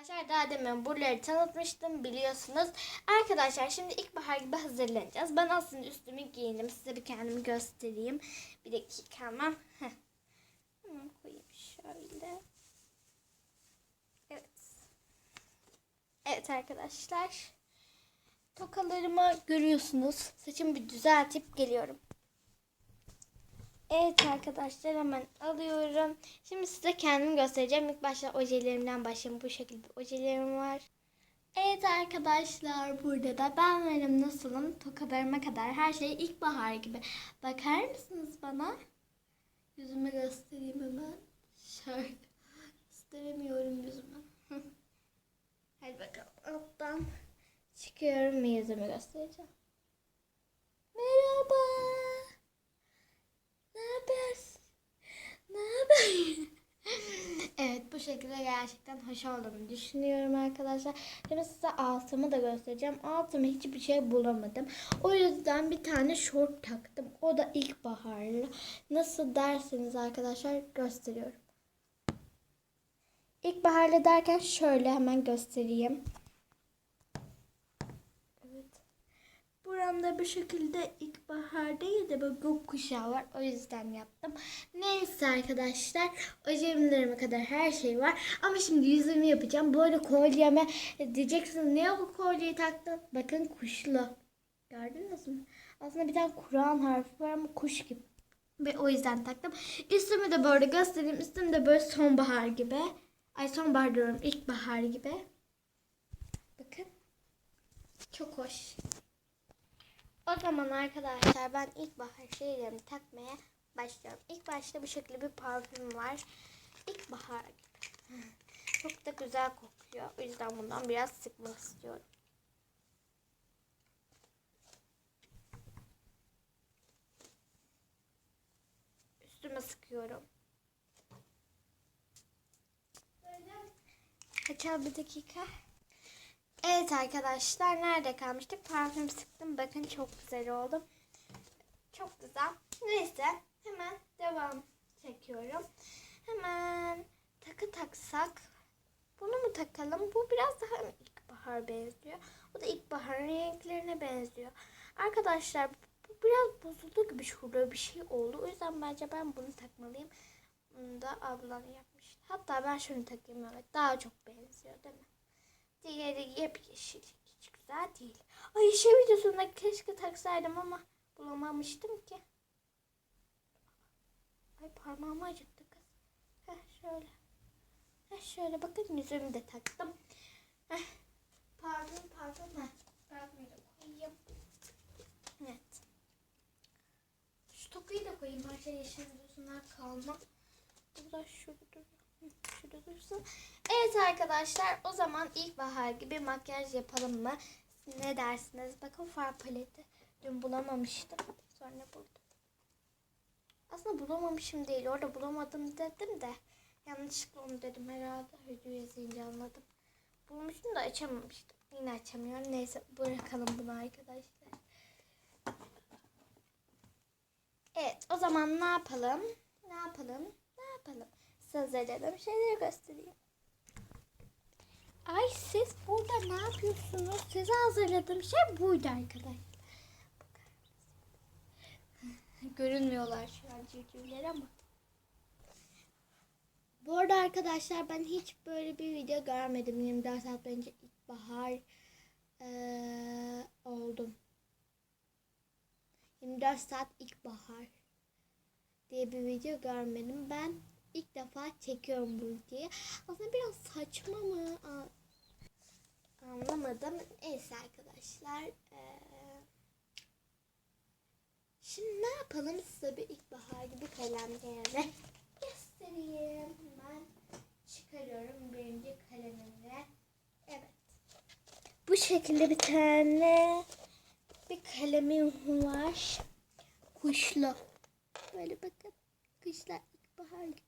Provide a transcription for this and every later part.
Arkadaşlar daha demin buraları tanıtmıştım biliyorsunuz. Arkadaşlar şimdi ilkbahar gibi hazırlanacağız. Ben aslında üstümü giyindim. Size bir kendimi göstereyim. Bir dakika hemen. Hemen koyayım şöyle. Evet. Evet arkadaşlar. Tokalarımı görüyorsunuz. Saçımı bir düzeltip geliyorum. Evet arkadaşlar hemen alıyorum. Şimdi size kendimi göstereceğim. İlk başta ojelerimden başlayayım. Bu şekilde ojelerim var. Evet arkadaşlar burada da ben varım nasılım tokalarıma kadar her şey ilkbahar gibi. Bakar mısınız bana? Yüzümü göstereyim hemen. Şöyle. Gösteremiyorum yüzümü. Hadi bakalım alttan çıkıyorum ve yüzümü göstereceğim. Merhaba. Ne yapıyorsun? Ne haber? evet bu şekilde gerçekten hoş olduğunu düşünüyorum arkadaşlar. Şimdi size altımı da göstereceğim. Altıma hiçbir şey bulamadım. O yüzden bir tane şort taktım. O da ilkbaharlı. Nasıl derseniz arkadaşlar gösteriyorum. İlkbaharlı derken şöyle hemen göstereyim. Evet. Buramda bu şekilde ilkbahar değil de böyle gökkuşağı var. O yüzden yaptım. Neyse arkadaşlar. Ojemlerime kadar her şey var. Ama şimdi yüzümü yapacağım. Arada kolyeme diyeceksiniz niye bu kolyeyi taktın? Bakın kuşlu. Gördünüz mü? Aslında bir tane Kur'an harfi var ama kuş gibi. Ve o yüzden taktım. Üstümü de böyle göstereyim. Üstüm de böyle sonbahar gibi. Ay sonbahar diyorum. ilkbahar gibi. Bakın. Çok hoş. O zaman arkadaşlar ben ilkbahar şeylerimi takmaya başlıyorum. İlk başta bu şekilde bir parfüm var. İlkbahar. Çok da güzel kokuyor. O yüzden bundan biraz sıkmak istiyorum. Üstüme sıkıyorum. Kaçal bir dakika. Evet arkadaşlar nerede kalmıştık? Parfüm sıktım. Bakın çok güzel oldu. Çok güzel. Neyse hemen devam çekiyorum. Hemen takı taksak. Bunu mu takalım? Bu biraz daha ilkbahar benziyor. Bu da ilkbahar renklerine benziyor. Arkadaşlar bu biraz bozuldu gibi şurada bir şey oldu. O yüzden bence ben bunu takmalıyım. Bunu da ablam yapmış. Hatta ben şunu takayım evet. Daha çok benziyor değil mi? Diğeri yepyeşil. Hiç güzel değil. Ay şey videosunda keşke taksaydım ama bulamamıştım ki. Ay parmağımı acıttı kız. Heh şöyle. Heh şöyle bakın yüzümü de taktım. Heh. Pardon pardon. Heh. De koyayım. Evet. Şu tokuyu da koyayım. Parça yeşil videosundan kalma. Burada şurada duruyor. Evet arkadaşlar o zaman ilkbahar gibi makyaj yapalım mı? Ne dersiniz? Bakın far paleti. Dün bulamamıştım. Sonra buldum. Aslında bulamamışım değil. Orada bulamadım dedim de. Yanlışlıkla onu dedim herhalde. Video yazınca anladım. Bulmuştum da açamamıştım. Yine açamıyorum. Neyse bırakalım bunu arkadaşlar. Evet o zaman ne yapalım? Ne yapalım? Ne yapalım? Size hazırladığım şeyleri göstereyim. Ay siz burada ne yapıyorsunuz? Size hazırladığım şey buydu arkadaşlar. Görünmüyorlar şu an civcivler ama. Bu arada arkadaşlar ben hiç böyle bir video görmedim. 24 saat önce ilkbahar eee oldum. 24 saat ilkbahar diye bir video görmedim. Ben ilk defa çekiyorum bu videoyu. Aslında biraz saçma mı? Anlamadım. Neyse arkadaşlar. Ee, şimdi ne yapalım size bir ilkbahar gibi kalemlerini göstereyim. Hemen çıkarıyorum birinci kalemimi. Evet. Bu şekilde bir tane bir kalemim var. Kuşlu. Böyle bakın. Kuşlar ilkbahar gibi.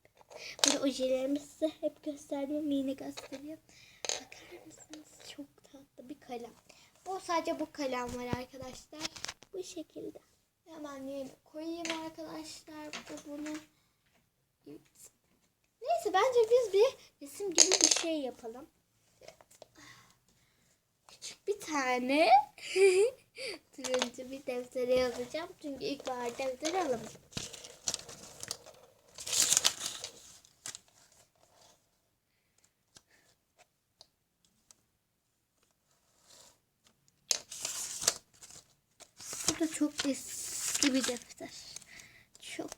Böyle ojelerimi size hep gösterdim. Yine göstereyim. Bakar mısınız? Çok tatlı bir kalem. Bu sadece bu kalem var arkadaşlar. Bu şekilde. Hemen yerine koyayım arkadaşlar. Bu bunu. Evet. Neyse bence biz bir resim gibi bir şey yapalım. küçük bir tane turuncu bir deftere yazacağım. Çünkü ilkbahar defteri alamadım. Da çok eski bir defter. Çok.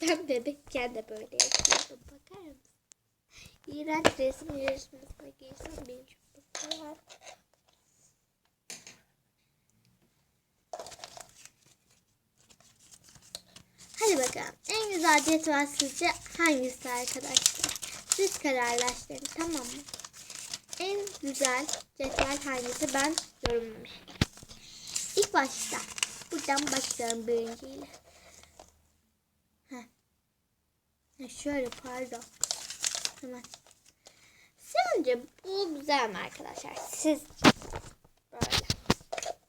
Ben bebekken de böyle yapıyordum. Bakar mısın? İğrenç resim yarışmasına girsem beni çok mutlu. Hadi bakalım. En güzel cetvel sizce hangisi arkadaşlar? Siz kararlaştırın tamam mı? En güzel cetvel hangisi ben yorumlamışım. İlk başta buradan başlayalım birinciyle. Heh. Ha, şöyle pardon. Hemen. Sence bu güzel mi arkadaşlar? Siz böyle.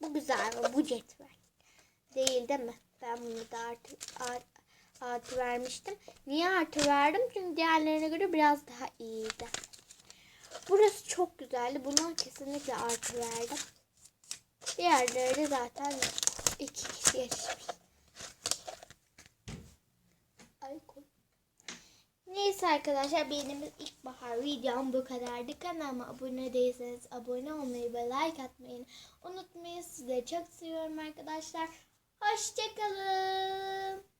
Bu güzel mi? Bu cetvel. Değil değil mi? Ben bunu da artı, artı, artı vermiştim. Niye artı verdim? Çünkü diğerlerine göre biraz daha iyiydi. Burası çok güzeldi. Buna kesinlikle artı verdim. Diğerleri de zaten iki kişi yetişmiş. Ay koy. Neyse arkadaşlar benim ilkbahar videom bu kadardı. Kanalıma abone değilseniz abone olmayı ve like atmayı unutmayın. Sizleri çok seviyorum arkadaşlar. Hoşçakalın.